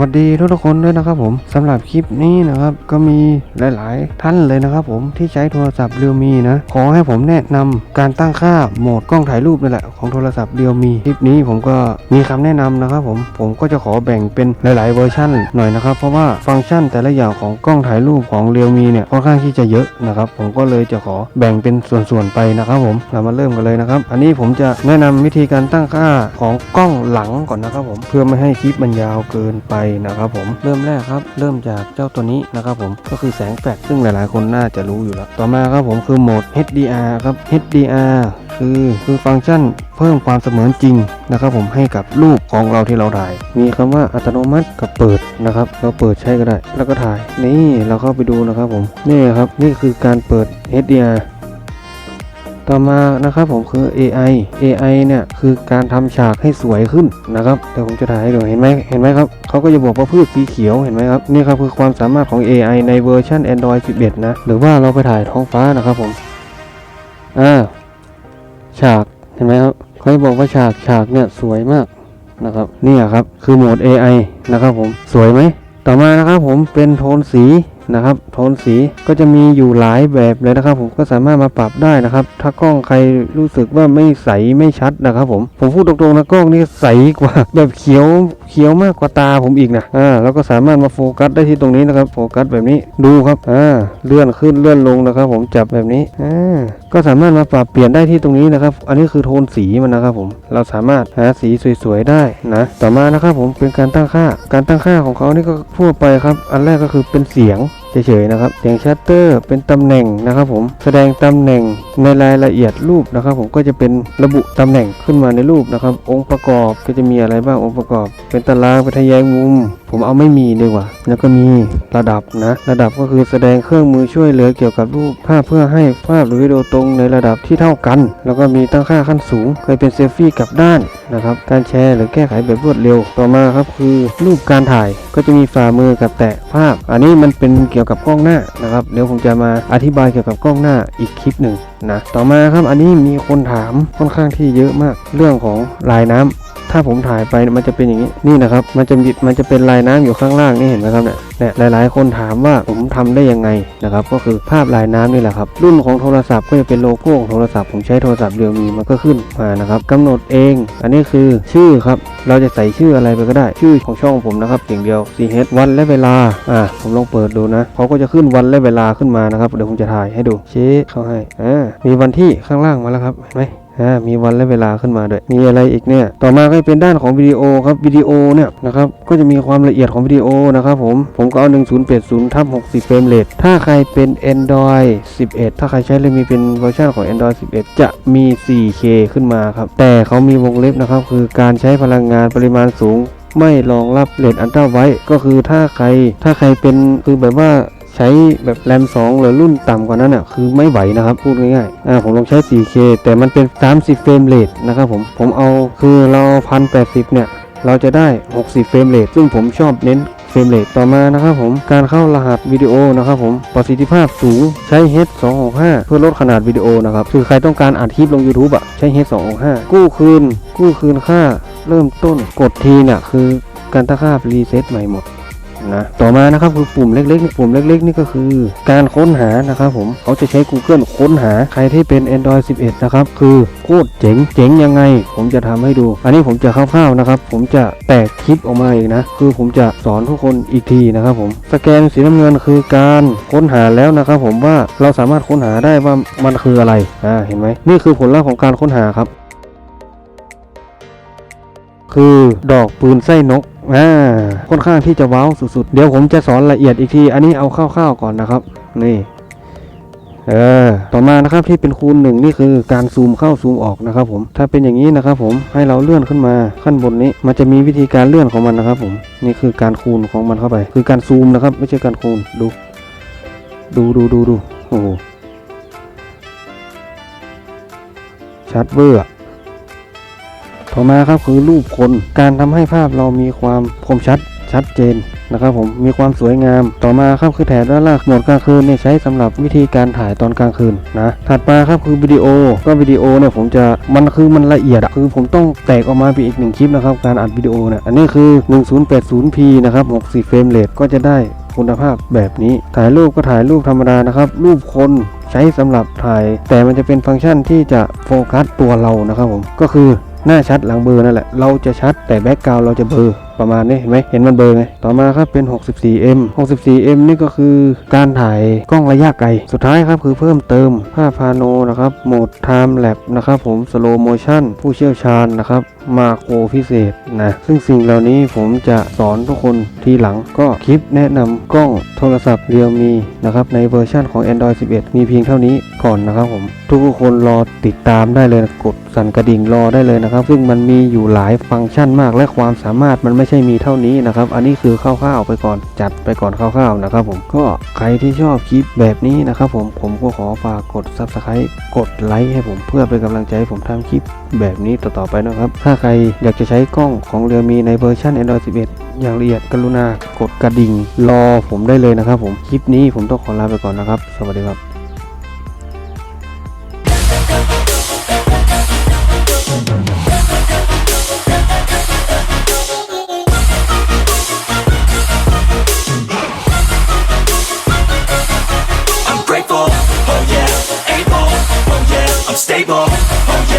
วัสดีทุกทุกคนด้วยนะครับผมสำหรับคลิปนี้นะครับก็มีหลาย ๆ ท่านเลยนะครับผมที่ใช้โทรศัพท์เรียวมีนะขอให้ผมแนะนำการตั้งค่าโหมดกล้องถ่ายรูปนี่แหละของโทรศัพท์เรียวมีคลิปนี้ผมก็มีคำแนะนำนะครับผมผมก็จะขอแบ่งเป็นหลาย ๆ เวอร์ชันหน่อยนะครับ เพราะว่าฟังก์ชันแต่ละอย่างของกล้องถ่ายรูปของเรียวมีเนี่ยค่อนข้างที่จะเยอะนะครับผมก็เลยจะขอแบ่งเป็นส่วน ๆ ไปนะครับผมเรามาเริ่มกันเลยนะครับ อันนี้ผมจะแนะนำวิธีการตั้งค่าของกล้องหลังก่อนนะครับผมเพื่อไม่ให้คลิปมันยาวเกินไปนะครับผมเริ่มแรกครับ เริ่มจากเจ้าตัวนี้นะครับผมก็คือแสงแฟลชซึ่งหลายๆ คนน่าจะรู้อยู่แล้ว ต่อมาครับผมคือโหมด HDR ครับ HDR คือคือฟังก์ชันเพิ่มความเสมือนจริงนะครับผมให้กับรูปของเราที่เราถ่าย มีคำว่าอัตโนมัติกับเปิดนะครับ เราเปิดใช้ก็ได้ แล้วก็ถ่ายนี่เราเข้าไปดูนะครับผมนี่ครับนี่คือการเปิด HDR ต่อมานะครับผมคือ AI AI เนี่ยคือการทำฉากให้สวยขึ้นนะครับเดี๋ยวผมจะถ่ายให้ดูเห็นไหมเห็นไหมครับเขาก็จะบอกว่าพืชสีเขียวเห็นไหมครับนี่ครับคือความสามารถของ AI ในเวอร์ชัน Android 11 นะหรือว่าเราไปถ่ายท้องฟ้านะครับผมอ่าฉากเห็นไหมครับเขาจะบอกว่าฉากฉากเนี่ยสวยมากนะครับนี่ครับคือโหมด AI นะครับผมสวยไหมต่อมานะครับผมเป็นโทนสี นะครับโทนสีก็จะมีอยู่หลายแบบเลยนะครับ ผมก็สามารถมาปรับได้นะครับ ถ้ากล้องใครรู้สึกว่าไม่ใสไม่ชัดนะครับ ผมผมพูดตรงๆนะกล้องนี่ใสกว่าแบบเขียว เขียวมากกว่าตาผมอีกนะอ่าแล้วก็สามารถมาโฟกัสได้ที่ตรงนี้นะครับ โฟกัสแบบนี้ดูครับอ่าเลื่อนขึ้นเลื่อนลงนะครับ ผมจับแบบนี้อ่าก็สามารถมาปรับเปลี่ยนได้ที่ตรงนี้นะครับ อันนี้คือโทนสีมันนะครับ ผมเราสามารถหาสีสวยๆได้นะต่อมานะครับผมเป็นการตั้งค่า การตั้งค่าของเขานี่ก็ทั่วไปครับ อันแรกก็คือเป็นเสียง เฉยๆนะครับเสียงชัตเตอร์เป็นตำแหน่งนะครับผมแสดงตำแหน่งในรายละเอียดรูปนะครับผมก็จะเป็นระบุตำแหน่งขึ้นมาในรูปนะครับ องค์ประกอบก็จะมีอะไรบ้างองค์ประกอบ เป็นตารางเป็นทแยงมุม ผมเอาไม่มีดีกว่า แล้วก็มีระดับนะ ระดับก็คือแสดงเครื่องมือช่วยเหลือเกี่ยวกับรูปภาพเพื่อให้ภาพหรือวิดีโอตรงในระดับที่เท่ากัน แล้วก็มีตั้งค่าขั้นสูง เคยเป็นเซลฟี่กลับด้านนะครับ การแชร์หรือแก้ไขแบบรวดเร็ว ต่อมาครับคือรูปการถ่ายก็จะมีฝ่ามือกับแตะภาพ อันนี้มันเป็นเกี่ยวกับกล้องหน้านะครับ เดี๋ยวผมจะมาอธิบายเกี่ยวกับกล้องหน้าอีกคลิปหนึ่งนะ ต่อมาครับอันนี้มีคนถามค่อนข้างที่เยอะมากเรื่องของลายน้ำ ถ้าผมถ่ายไปมันจะเป็นอย่างนี้นี่นะครับมันจะมีมันจะเป็นลายน้ำอยู่ข้างล่างนี่เห็นไหมครับเนี่ยเนี่ยหลาย ๆ คนถามว่าผมทำได้ยังไงนะครับก็คือภาพลายน้ำนี่แหละครับรุ่นของโทรศัพท์ก็จะเป็นโลโก้ของโทรศัพท์ผมใช้โทรศัพท์เรียวมีมันก็ขึ้นมานะครับกำหนดเอง อันนี้คือชื่อครับเราจะใส่ชื่ออะไรไปก็ได้ ชื่อของช่องผมนะครับอย่างเดียว ch วันและเวลาอ่าผมลองเปิดดูนะเขาก็จะขึ้นวันและเวลาขึ้นมานะครับเดี๋ยวผมจะถ่ายให้ดูเช็คเข้าให้อ่ามีวันที่ข้างล่างมาแล้วครับเห็นไหม อ่ามีวันและเวลาขึ้นมาด้วย มีอะไรอีกเนี่ย ต่อมาก็เป็นด้านของวิดีโอครับวิดีโอเนี่ยนะครับก็จะมีความละเอียดของวิดีโอนะครับผมผมก็เอา 1080ทับ60 เฟรมเรทถ้าใครเป็น Android 11 ถ้าใครใช้เลยมีเป็นเวอร์ชันของ Android 11 จะมี 4K ขึ้นมาครับ แต่เขามีวงเล็บนะครับ คือการใช้พลังงานปริมาณสูงไม่รองรับเลนอันตราไว้ ก็คือถ้าใครถ้าใครเป็นคือแบบว่า ใช้แบบแรม2หรือรุ่นต่ำกว่านั้นอะคือไม่ไหวนะครับพูดง่ายๆอ่าผมลองใช้ 4K แต่มันเป็น 30 เฟรมเรทนะครับผมผมเอาคือเรา1080เนี่ยเราจะได้ 60 เฟรมเรทซึ่งผมชอบเน้นเฟรมเรทต่อมานะครับผมการเข้ารหัสวิดีโอนะครับผมประสิทธิภาพสูงใช้ H265 เพื่อลดขนาดวิดีโอนะครับคือใครต้องการอัดคลิปลง YouTube อะใช้ H265 กู้คืน กู้คืนค่า เริ่มต้นกดทีเนี่ยคือการตั้งค่ารีเซ็ตใหม่หมด นะต่อมานะครับคือปุ่มเล็กๆปุ่มเล็ก ๆ นี่ก็คือการค้นหานะครับผมเขาจะใช้ Google ค้นหาใครที่เป็น Android 11 นะครับ คือโคตรเจ๋งเจ๋งยังไง ผมจะทำให้ดู อันนี้ผมจะคร่าวๆนะครับ ผมจะแตกคลิปออกมาอีกนะ คือผมจะสอนทุกคนอีกทีนะครับผมสแกนสีน้ำเงินคือการค้นหาแล้วนะครับ ผมว่าเราสามารถค้นหาได้ว่ามันคืออะไรอ่าเห็นไหมนี่คือผลลัพธ์ของการค้นหาครับ คือดอกปืนไส้นก อ่าค่อนข้างที่จะว้าวสุดๆ เดี๋ยวผมจะสอนละเอียดอีกที อันนี้เอาคร่าวๆก่อนนะครับ นี่ เออ ต่อมานะครับที่เป็นคูณหนึ่งนี่คือการซูมเข้าซูมออกนะครับผม ถ้าเป็นอย่างนี้นะครับผม ให้เราเลื่อนขึ้นมาขั้นบนนี้ มันจะมีวิธีการเลื่อนของมันนะครับ ผม นี่คือการคูณของมันเข้าไป คือการซูมนะครับ ไม่ใช่การคูณ ดู ดูดูดูดูโอ้โหชัดเวอร์อะ ต่อมาครับคือรูปคน การทำให้ภาพเรามีความคมชัดชัดเจนนะครับผมมีความสวยงาม ต่อมาครับคือแถบด้านล่างโหมดกลางคืนเนี่ยใช้สำหรับวิธีการถ่ายตอนกลางคืนนะถัดมาครับคือวิดีโอก็วิดีโอเนี่ยผมจะมันคือมันละเอียดอะคือผมต้องแตกออกมาเป็นอีกหนึ่งคลิปนะครับการอัดวิดีโอเนี่ยอันนี้คือ 1080p นะครับ60เฟรมเรทก็จะได้คุณภาพแบบนี้ ถ่ายรูปก็ถ่ายรูปธรรมดานะครับ รูปคนใช้สำหรับถ่าย แต่มันจะเป็นฟังก์ชันที่จะโฟกัสตัวเรานะครับผมก็คือ หน้าชัดหลังเบอร์นั่นแหละ เราจะชัดแต่แบ็กกราวเราจะเบลอประมาณนี้เห็นไหมเห็นมันเบอร์ไหมต่อมาครับเป็น 64m 64m นี่ก็คือการถ่ายกล้องระยะไกล สุดท้ายครับคือเพิ่มเติมภาพพาโนนะครับโหมด Time Lapse นะครับผม Slow Motion ผู้เชี่ยวชาญนะครับมาโครพิเศษนะซึ่งสิ่งเหล่านี้ผมจะสอนทุกคนทีหลังก็คลิปแนะนำกล้องโทรศัพท์เรียวมีนะครับในเวอร์ชันของ Android 11 มีเพียงเท่านี้ก่อนนะครับผม ทุกคนรอติดตามได้เลยนะกดสั่นกระดิ่งรอได้เลยนะครับ ซึ่งมันมีอยู่หลายฟังก์ชันมากและความสามารถมันไม่ไม่ใช่มีเท่านี้นะครับ อันนี้คือคร่าวๆไปก่อนจัดไปก่อนคร่าวๆนะครับ ผมก็ใครที่ชอบคลิปแบบนี้นะครับ ผมผมก็ขอฝากกดซับสไครต์กดไลค์ให้ผมเพื่อเป็นกำลังใจให้ผมทำคลิปแบบนี้ต่อๆไปนะครับ ถ้าใครอยากจะใช้กล้องของเรือมีในเวอร์ชัน Android 11 อย่างละเอียดกรุณากดกระดิ่งรอผมได้เลยนะครับ ผมคลิปนี้ผมต้องขอลาไปก่อนนะครับ สวัสดีครับ stable.